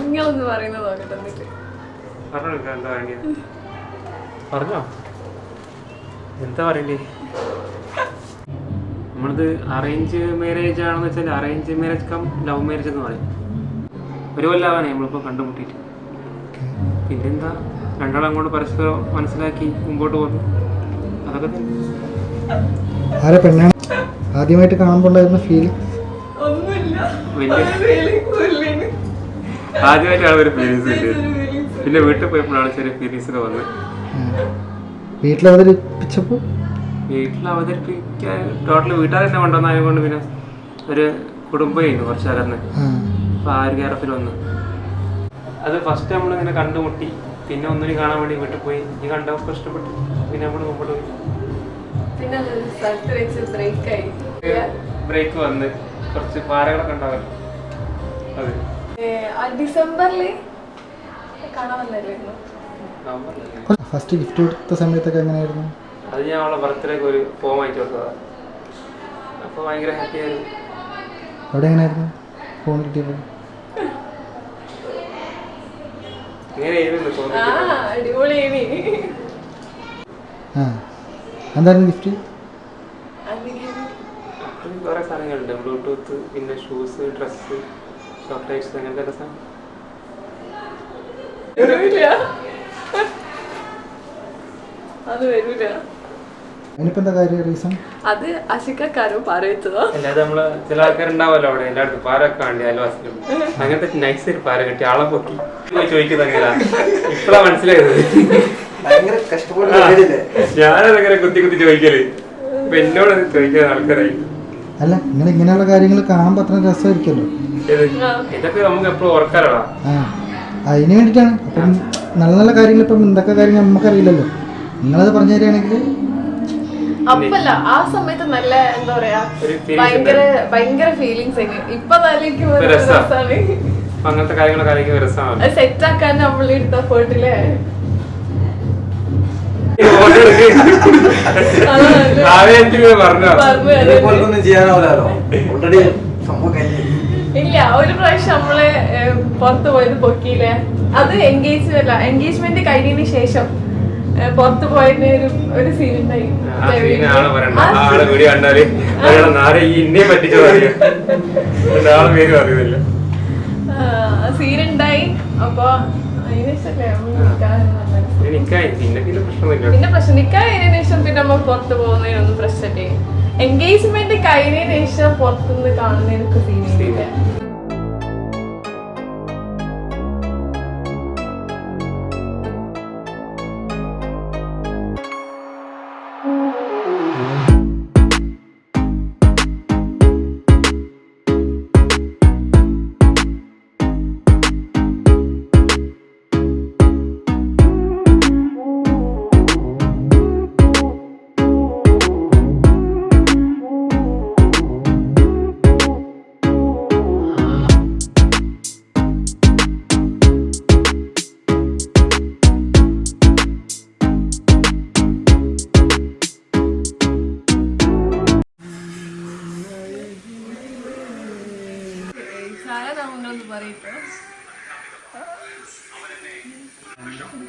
നിങ്ങളൊന്ന് പറയുന്നത്? നോക്കട്ടെ എന്നിട്ട്. പറഞ്ഞോ എന്താ വേണ്ടിയത് പറഞ്ഞോ. എന്താ പറയണ്ടേ? നമ്മളിത് അറേഞ്ച് മാരേജ് ആണെന്ന് വെച്ചാൽ arrange marriage cum love marriage എന്ന് പറയും. ഒരു കൊല്ലാവാനേ നമ്മളിപ്പോൾ കണ്ടുമുട്ടിയിട്ട്. പിന്നെന്താ രണ്ടാളും അങ്ങോട്ട് പരസ്പരം മനസ്സിലാക്കി മുമ്പോട്ട് പോകുന്നു. അതൊക്കെ ആരെ പെണ്ണാണ് ആദ്യമായിട്ട് കാണുമ്പോൾ ഉണ്ടായിരുന്ന ഫീലിംഗ് ആദ്യമായിട്ടാണ് ഒരു ഫീലിങ്സ് പിന്നെ വീട്ടിൽ പോയപ്പോഴാണ് ചെറിയ ഫീലിങ്സ് ഒക്കെ വന്നത്. വീട്ടിൽ അവതരിപ്പിച്ചപ്പോൾ വീട്ടിൽ അവതരിപ്പിക്കാൻ ടോട്ടൽ വീട്ടുകാർ തന്നെ കൊണ്ടുവന്നായത് കൊണ്ട് പിന്നെ ഒരു കുടുംബമായിരുന്നു കുറച്ച് അകന്ന്. ആ. ഒരു ഗ്യാരപ്പിൽ വന്നു. അത് ഫസ്റ്റ് നമ്മൾ നമ്മളിങ്ങനെ കണ്ടുമുട്ടി പിന്നെ ഒന്നിനും കാണാൻ വേണ്ടി വീട്ടിൽ പോയി. ഈ കണ്ടപ്പോൾ ഇഷ്ടപ്പെട്ടു പിന്നെ നമ്മൾ മുമ്പോട്ട് പോയി. പിന്നെ സ്ഥലത്ത് വെച്ച് ബ്രേക്ക് ആയി. ബ്രേക്ക് വന്ന് കുറച്ച് പാറകളൊക്കെ ഉണ്ടാവല്ലോ. അതെ. ആ ഡിസംബറിൽ കാണാൻ? ഫസ്റ്റ് ഗിഫ്റ്റ് കൊടുത്ത സമയത്തൊക്കെ എങ്ങനെയായിരുന്നു? അത് ഞാൻ അവളെ ബർത്ത്ഡേക്ക് ഒരു ഫോം അയച്ചു കൊടുത്തതാണ് അപ്പോൾ ഭയങ്കര ഹാപ്പി ആയിരുന്നു. അവിടെ എങ്ങനെയായിരുന്നു? ഫോൺ കിട്ടിയപ്പോൾ ഇങ്ങനെയായിരുന്നു ആ തോന്നി അടിപൊളിയേനി ആ എന്തായിരുന്നു ഗിഫ്റ്റ് കുറേ സാധനങ്ങളുണ്ട്. ബ്ലൂടൂത്ത് പിന്നെ ഷൂസ് ഡ്രസ്സ് ചോക്ലേറ്റ്സ് അങ്ങനത്തെ സാധനം അത് വരൂല. എന്താ കാര്യം റീസൺ? അത് അശിക്കാരോ പറയച്ചതോ അല്ലാതെ നമ്മൾ ചില ആൾക്കാരുണ്ടാവല്ലോ അവിടെ എല്ലായിടത്തും പാരൊക്കെ വേണ്ടി അയൽവാസിലും അങ്ങനത്തെ നൈസ് ഒരു പാര കിട്ടി ആളെ പൊക്കി. ചോദിക്കുന്നത് അങ്ങനെയാ ഇപ്പഴാ മനസ്സിലായത്? ഞാനതങ്ങനെ കുത്തി കുത്തി ചോദിക്കൽ. ഇപ്പൊ എന്നോട് ആൾക്കാരായി. അല്ല നിങ്ങൾ ഇങ്ങനെയുള്ള കാര്യങ്ങൾ കാണുമ്പോ അത്ര രസമായിരിക്കുമല്ലോ. ഇത് ഇതൊക്കെ നമുക്ക് എപ്പോഴും അതിന് വേണ്ടിയിട്ടാണ് അപ്പം നല്ല നല്ല കാര്യങ്ങൾ ഇപ്പം എന്തൊക്കെ കാര്യങ്ങൾ നമുക്കറിയില്ലല്ലോ. നിങ്ങളത് പറഞ്ഞു തരികയാണെങ്കിൽ അപ്പല്ല ആ സമയത്ത് നല്ല എന്താ പറയാ ഭയങ്കര ഭയങ്കര ഫീലിങ്സ് ഇപ്പൊ അങ്ങനത്തെ കാര്യങ്ങളൊക്കെ ആയിരിക്കും രസമാണ് അത് സെറ്റ് ആക്കാൻ നമ്മൾ എടുത്ത ഫോട്ടിലെ ഇല്ല ഒരു പ്രാവശ്യം നമ്മൾ പുറത്തു പോയത് പൊക്കിയില്ലേ അത് എൻഗേജ്മെന്റ് അല്ല എൻഗേജ്മെന്റ് കഴിഞ്ഞതിന് ശേഷം. പുറത്ത് പോയതിന് ഒരു ഒരു സീൻ ഉണ്ടായി. ആ സീനാണ് ആ ആ ആളെ വീഡിയോ കണ്ടാൽ നാളെ ഇന്നേ പറ്റിച്ചോ അറിയാം? ആളെ പേര് അറിയുന്നില്ല സീൻ ഉണ്ടായി. അപ്പൊ പിന്നെ പ്രശ്നം. നിക്കായതിനു ശേഷം പിന്നെ നമ്മൾ പുറത്ത് പോകുന്നതിനൊന്നും പ്രശ്നമില്ല. എൻഗേജ്മെന്റ് കഴിഞ്ഞതിന് ശേഷം പുറത്തുനിന്ന് കാണുന്നതിനൊക്കെ സീനില്ല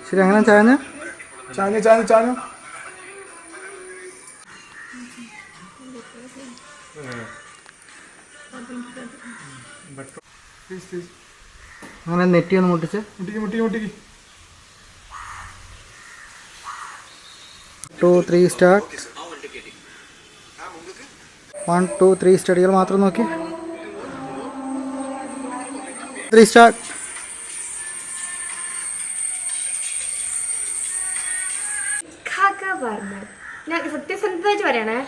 ശരി അങ്ങനെ ചാഞ്ഞ. ചാഞ്ഞു ചാഞ്ഞു ചാഞ്ഞു. അങ്ങനെ നെറ്റി ഒന്ന് മുട്ടിച്ച്. മുട്ടിക്ക് മുട്ടിക്ക് മുട്ടിക്ക്. Two three start one two three സ്റ്റഡികൾ മാത്രം നോക്കി. ത്രീ സ്റ്റാർ കാക്ക പറഞ്ഞു ഞാൻ സത്യസന്ധമായിട്ട് പറയണേ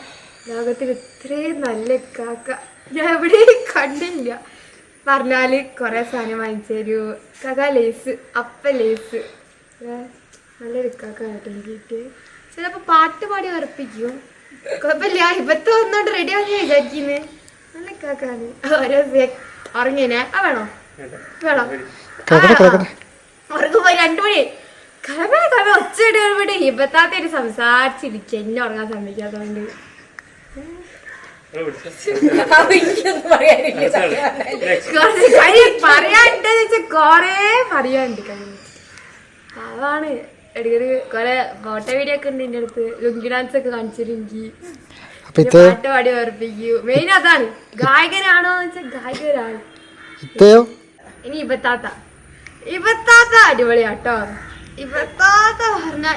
ലോകത്തിൽ ഇത്രയും നല്ല കാക്ക ഞാൻ എവിടെയും കണ്ടില്ല. പറഞ്ഞാൽ കുറെ സാധനം വാങ്ങിച്ചു തരൂ. കാക്ക ലേസ് അപ്പ ലേസ് നല്ലൊരു കാക്ക കേട്ടോ എനിക്ക് കിട്ടിയത് ചിലപ്പോ പാട്ട് പാടി ഉറപ്പിക്കും. കുഴപ്പമില്ല ഇപ്പത്തെ വന്നോണ്ട് റെഡി ആക്കി വിചാരിക്കുന്നേ. നല്ല കാക്കാണ്. ഓരോ ഉറങ്ങിനെ ആ വേണോ? സംസാരിച്ചിരിക്കും. എന്നെ ഉറങ്ങാൻ കൊറേ അതാണ് ഇടയ്ക്കൊരു കൊറേ ഫോട്ടോ വീഡിയോ ഒക്കെ ഉണ്ട് എന്റെ അടുത്ത് ലുങ്കി ഡാൻസ് ഒക്കെ കാണിച്ചിരുന്നെങ്കിൽ ഇത്ത പാട്ട് പാടി ഓർപ്പിക്കൂ. മെയിൻ അതാണ്. ഗായകനാണോ എന്ന് വെച്ചാൽ ഇത്തയോ ഇനി ഇബത്താത്ത ഇബത്താത്ത അടിപൊളിയാട്ടോ. ഇബത്താത്ത പറഞ്ഞ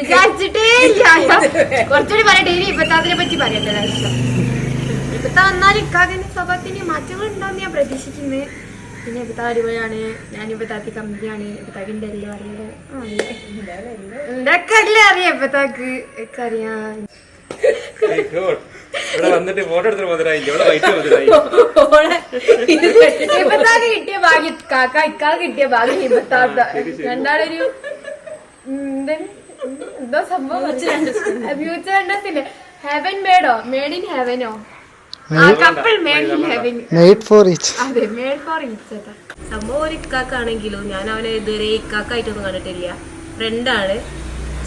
വിചാരിച്ചിട്ടേ ഇല്ല കുറച്ചുകൂടി പറയട്ടെ ഇനി ഇബത്താത്തിനെ പറ്റി പറയട്ടെ ഇബത്ത വന്നാൽ ഇക്കാതിന്റെ സ്വഭാവത്തിന് മാറ്റങ്ങൾ ഉണ്ടാവും ഞാൻ പ്രതീക്ഷിക്കുന്നത് പിന്നെ ഇബത്ത അടിപൊളിയാണ്. ഞാൻ ഇപ്പത്താത്തി കമ്പനിയാണ്. ഇപ്പത്താക്കിന്റെ എല്ലാം അറിയാലോ എന്തൊക്കെ അല്ലേ? അറിയാം ഇപ്പത്താക്ക് എനിക്കറിയാം അറിയാം. ഇവിടെ വന്നിട്ട് ഫോട്ടോ എടുത്തിട്ട് മുതലായി ഇവിടെ വൈറ്റ് മുതലായി ഇപ്പത്താക്ക് കിട്ടിയ ഭാഗ്യം. കാക്ക ഇക്കാക്ക് കിട്ടിയ ഭാഗ്യം ഇപ്പത്താത്ത രണ്ടാളൊരു എന്തോ? സംഭവം ഫ്യൂച്ചർ അണ്ടർസ്റ്റാൻഡ് ഹെവൻ മേഡോ മേഡ് ഇൻ ഹെവനോ ആ couple made in heaven made for each അതെ മേഡ് ഫോർ ഈച്ച് സംഭവം ഒരു ഇക്കാക്കാണെങ്കിലും ഞാൻ അവനെ ഇതുവരെ ഇക്കാക്കായിട്ടൊന്നും കണ്ടിട്ടില്ല. ഫ്രണ്ടാണ്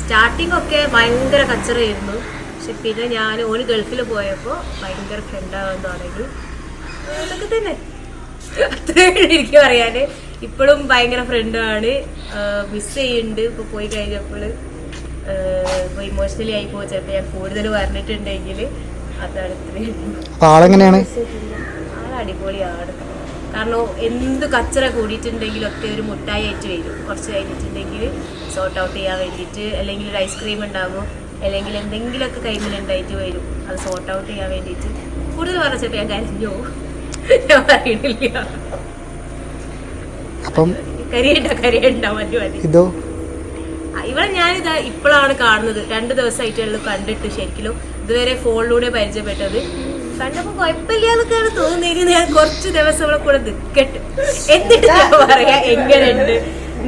സ്റ്റാർട്ടിംഗ് ഒക്കെ ഭയങ്കര കച്ചറയായിരുന്നു. പക്ഷെ പിന്നെ ഞാൻ ഓന് ഗൾഫിൽ പോയപ്പോൾ ഭയങ്കര ഫ്രണ്ടാകാൻ തുടങ്ങി. അതൊക്കെ തന്നെ. അത്രേ എനിക്ക് പറയാന്. ഇപ്പോഴും ഭയങ്കര ഫ്രണ്ടാണ് മിസ് ചെയ്യുന്നുണ്ട് ഇപ്പോൾ പോയി കഴിഞ്ഞപ്പോൾ ഇപ്പോൾ ഇമോഷണലി ആയി പോ ചിലപ്പോൾ ഞാൻ കൂടുതൽ പറഞ്ഞിട്ടുണ്ടെങ്കിൽ അതാണ് ഇത്രയും. അടിപൊളിയാണ്. കാരണം എന്ത് കച്ചറ കൂടിയിട്ടുണ്ടെങ്കിലൊക്കെ ഒരു മുട്ടായി ആയിട്ട് വരും. കുറച്ച് കഴിഞ്ഞിട്ടുണ്ടെങ്കിൽ സോർട്ട് ഔട്ട് ചെയ്യാൻ വേണ്ടിയിട്ട്. അല്ലെങ്കിൽ ഒരു ഐസ്ക്രീം ഉണ്ടാകും. അല്ലെങ്കിൽ എന്തെങ്കിലുമൊക്കെ കൈമിലുണ്ടായിട്ട് വരും. അത് സോർട്ട് ഔട്ട് ചെയ്യാൻ വേണ്ടിയിട്ട്. കൂടുതൽ പറഞ്ഞിട്ട് ഞാൻ കരഞ്ഞോ ഞാൻ പറയണില്ല. അപ്പം കരിയണ്ട കരിയണ്ട മതി മതി. ഇതോ? ഇവിടെ ഞാനിതാ ഇപ്പോഴാണ് കാണുന്നത്. രണ്ട് ദിവസമായിട്ടുള്ള കണ്ടിട്ട് ശരിക്കും ഇതുവരെ ഫോണിലൂടെ പരിചയപ്പെട്ടത്. കണ്ടപ്പോ കുഴപ്പമില്ലാന്നൊക്കെയാണ് തോന്നിയത് ഞാൻ കുറച്ച് ദിവസം ഇവിടെ കൂടെ നിൽക്കട്ടെ എന്നിട്ട് ഞാൻ പറയാ എങ്ങനെയുണ്ട്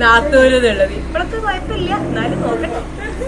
നാത്തൂര് എന്നുള്ളത് ഇപ്പോഴൊക്കെ കുഴപ്പമില്ല. എന്നാലും നോക്കട്ടെ.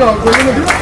നോക്കൂ നോക്കൂ. സ്റ്റാർട്ട്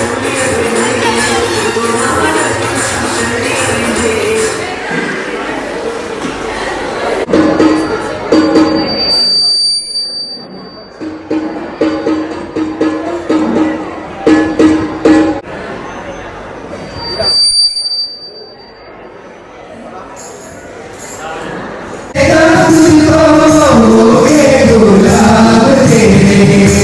സംസാരിച്ച് മോളോടുണ്ടെങ്കിൽ സംസാരിച്ചേക്കാം Hey,